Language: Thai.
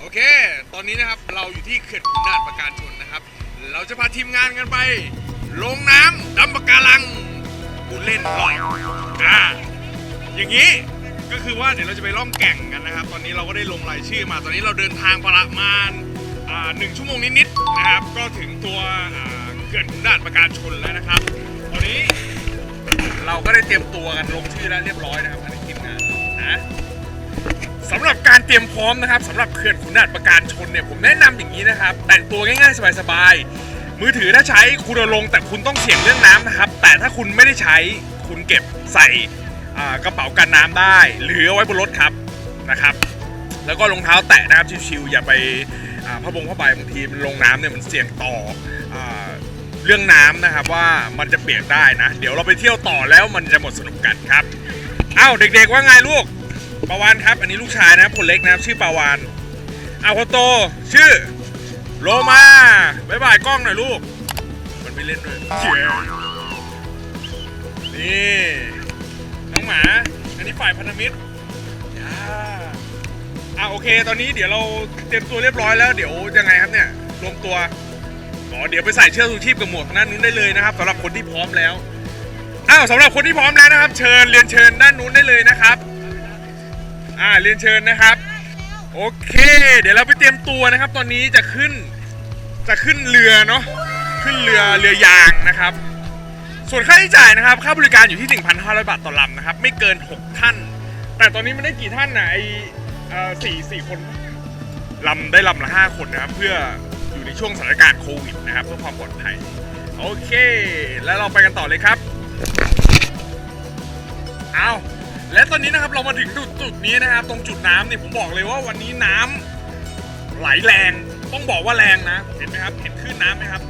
โอเค ตอนนี้นะครับเราอยู่ที่เขื่อนขุนด่านประการชนนะครับ เราจะพาทีมงานกันไป ลงน้ำดำปะการังบุญเล่นหน่อยอ่าอย่างนี้ก็คือว่าเดี๋ยวเราจะไปล่องแก่งกันนะครับ ตอนนี้เราก็ได้ลงรายชื่อมา ตอนนี้เราเดินทางประมาณหนึ่งชั่วโมงนิดๆนะครับ ก็ถึงตัวเขื่อนขุนด่านประการชนแล้วนะครับ ตอนนี้เราก็ได้เตรียมตัวกันลงชื่อแล้วเรียบร้อยนะครับภายในทีมงานนะสำหรับการเตรียมพร้อมนะครับสำหรับเขื่อน นด่านประการชนเนี่ยผมแนะนำอย่างนี้นะครับ แต่งตัวง่ายๆสบายๆมือถือถ้าใช้คุณลงแต่คุณต้องเสี่ยงเรื่องน้ำนะครับ แต่ถ้าคุณไม่ได้ใช้คุณเก็บใส่กระเป๋ากันน้ำได้ หรือเอาไว้บนรถครับนะครับ แล้วก็รองเท้าแตะนะครับชิวๆอย่าไปผ้าบงผ้าใบบางทีมันลงน้ำเนี่ยมันเสี่ยงต่ออเรื่องน้ำนะครับว่ามันจะเปียกได้นะ เดี๋ยวเราไปเที่ยวต่อแล้วมันจะหมดสนุกกันครับอ้าวเด็กๆว่าไงลูกปาวานครับ อันนี้ลูกชายนะครับคนเล็กนะครับชื่อปาวาน เอาคนโต ชื่อ โลมาบายบายกล้องหน่อยลูก มันไม่เล่นด้วยนี่น้องหมา อันนี้ฝ่ายพันธมิตรอ่าอ่าโอเค ตอนนี้เดี๋ยวเราเตรียมตัวเรียบร้อยแล้ว เดี๋ยวยังไงครับเนี่ย รวมตัวอ๋อเดี๋ยวไปใส่เชือกชูชีพกับหมวกทางด้านนู้นได้เลยนะครับสำหรับคนที่พร้อมแล้วอ้าวสำหรับคนที่พร้อมแล้วนะครับ เชิญเรียนเชิญด้านนู้นได้เลยนะครับ อ่าเรียนเชิญนะครับ โอเค เดี๋ยวเราไปเตรียมตัวนะครับ ตอนนี้จะขึ้นจะขึ้นเรือเนาะขึ้นเรือเรือยางนะครับ ส่วนค่าใช้จ่ายนะครับ ค่าบริการอยู่ที่ 1,500 บาทต่อลำนะครับ ไม่เกิน 6 ท่าน แต่ตอนนี้มันได้กี่ท่านนะไอ่สี่สี่คนลำได้ลำละ 5 คนนะครับ เพื่ออยู่ในช่วงสถานการณ์โควิดนะครับ เพื่อความปลอดภัย โอเค แล้วเราไปกันต่อเลยครับ เอา และตอนนี้นะครับเรามาถึงจุดจุดนี้นะครับ ตรงจุดน้ำเนี่ยผมบอกเลยว่าวันนี้น้ำไหลแรง ต้องบอกว่าแรงนะ เห็นไหมครับ เห็นคลื่นน้ำไหมครับ